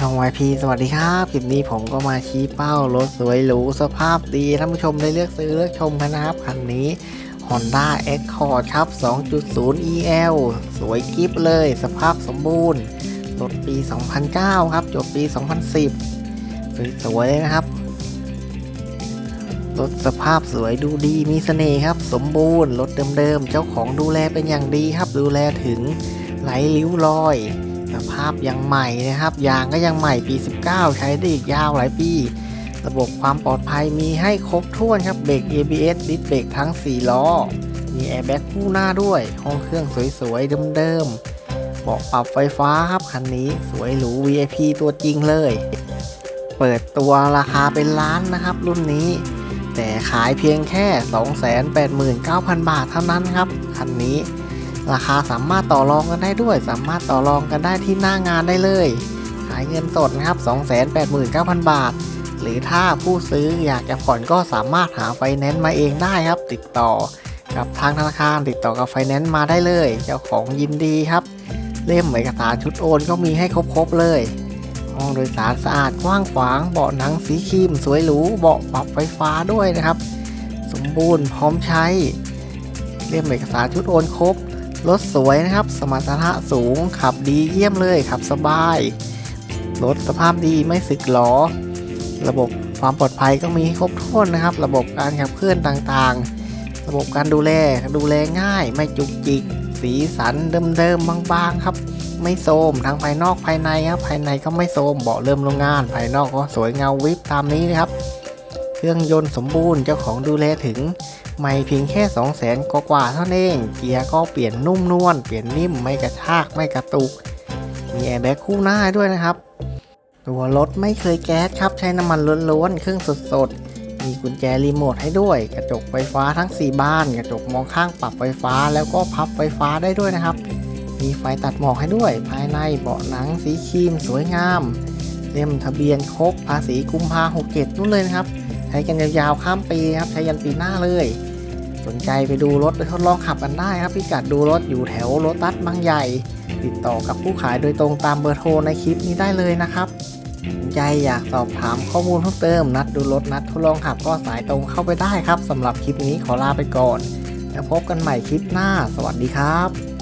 ช่อง YP สวัสดีครับ คลิปนี้ผมก็มาชี้เป้ารถสวยหรูสภาพดีท่านผู้ชมได้เลือกซื้อเลือกชมกันนะครับ คันนี้ Honda Accord ครับ 2.0 EL สวยกิฟเลย สภาพสมบูรณ์รถปี 2009 ครับ จบปี 2010 สวยๆเลยนะครับ รถสภาพสวยดูดีมีเสน่ห์ครับ สมบูรณ์ รถเดิมๆ เจ้าของดูแลเป็นอย่างดีครับ ดูแลถึงไหลริ้วรอย ภาพยังใหม่นะครับ ยางก็ยังใหม่ปี 19 ใช้ได้อีกยาวหลายปี ระบบความปลอดภัยมีให้ครบถ้วนครับเบรก ABS ดิสเบรกทั้ง 4 ล้อ มีแอร์แบ็กคู่หน้าด้วย ห้องเครื่องสวยๆเดิมๆเบาะปรับไฟฟ้าครับคันนี้สวยหรู VIP ตัวจริงเลย เปิดตัวราคาเป็นล้านนะครับ รุ่นนี้ แต่ขายเพียงแค่ 289,000 บาทเท่านั้นครับคันนี้ ราคาสามารถต่อรองกันได้ด้วย สามารถต่อรองกันได้ที่หน้างานได้เลย ขายเงินสดนะครับ 289,000 บาท หรือถ้าผู้ซื้ออยากจะผ่อนก็สามารถหาไฟแนนซ์มาเองได้ครับ ติดต่อกับทางธนาคารติดต่อกับไฟแนนซ์มาได้เลย เจ้าของยินดีครับ เล่มเอกสารชุดโอนก็มีให้ครบๆเลยห้องโดยสารสะอาดกว้างขวางเบาะหนังสีครีมสวยหรูเบาะปรับไฟฟ้าด้วยนะครับ สมบูรณ์พร้อมใช้ เล่มเอกสารชุดโอนครบ รถสวยนะครับ สมรรถนะสูง ขับดีเยี่ยมเลย ขับสบาย รถสภาพดีไม่สึกหรอ ระบบความปลอดภัยก็มีครบถ้วนนะครับ ระบบการขับเคลื่อนต่างๆ ระบบการดูแล ดูแลง่าย ไม่จุกจิก สีสันเดิมๆ บางๆ ครับ ไม่โทรมทั้งภายนอกภายในครับ ภายในก็ไม่โทรมเบาะเริ่มโรงงาน ภายนอกก็สวยเงาวิบตามนี้นะครับ เครื่องยนต์สมบูรณ์ เจ้าของดูแลถึง ไม่เพียงแค่2 0 0แสนกว่าเท่านั้นเอง เกียร์ก็เปลี่ยนนุ่มนวล เปลี่ยนนิ่ม ไม่กระชาก ไม่กระตุก มีแอร์แบ็กคู่หน้าด้วยนะครับ ตัวรถไม่เคยแก๊สครับ ใช้น้ำมันล้วนๆ เครื่องสดๆ มีกุญแจรีโมทให้ด้วย กระจกไฟฟ้าทั้ง 4บาน กระจกมองข้างปรับไฟฟ้า แล้วก็พับไฟฟ้าได้ด้วยนะครับ มีไฟตัดหมอกให้ด้วย ภายในเบาะหนังสีครีม สวยงาม เล่มทะเบียนครบภาษีกุมภาหกเจ็ดนู่นเลยนะครับใช้กันยาวๆข้ามปีครับ ใช้ยันปีหน้าเลย สนใจไปดูรถไปทดลองขับกันได้ครับพิกัดดูรถอยู่แถวโรตัสบางใหญ่ ติดต่อกับผู้ขายโดยตรงตามเบอร์โทรในคลิปนี้ได้เลยนะครับสนใจอยากสอบถามข้อมูลเพิ่มเติม นัดดูรถนัดทดลองขับก็สายตรงเข้าไปได้ครับสำหรับคลิปนี้ขอลาไปก่อน แล้วพบกันใหม่คลิปหน้า สวัสดีครับ